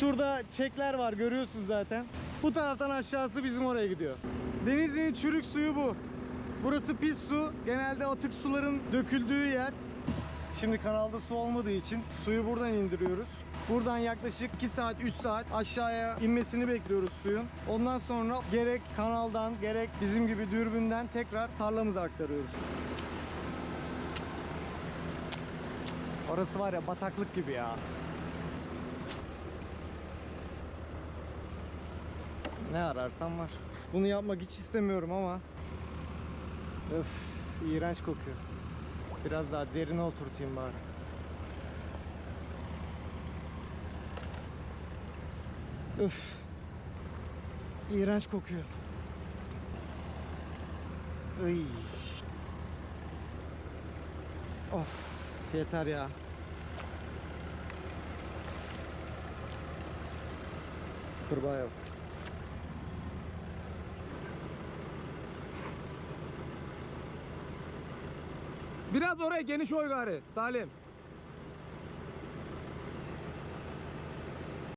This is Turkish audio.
Şurada çekler var görüyorsun zaten. Bu taraftan aşağısı bizim oraya gidiyor. Denizli'nin çürük suyu bu. Burası pis su. Genelde atık suların döküldüğü yer. Şimdi kanalda su olmadığı için suyu buradan indiriyoruz. Buradan yaklaşık 2 saat 3 saat aşağıya inmesini bekliyoruz suyun. Ondan sonra gerek kanaldan gerek bizim gibi dürbünden tekrar tarlamıza aktarıyoruz. Orası var ya bataklık gibi ya. Ne ararsan var. Bunu yapmak hiç istemiyorum ama Öf, iğrenç kokuyor. Biraz daha derine oturtayım bari. Öf. İğrenç kokuyor. Iy. Of, yeter ya. Kurbağa yok. Biraz oraya geniş oy gari Salim.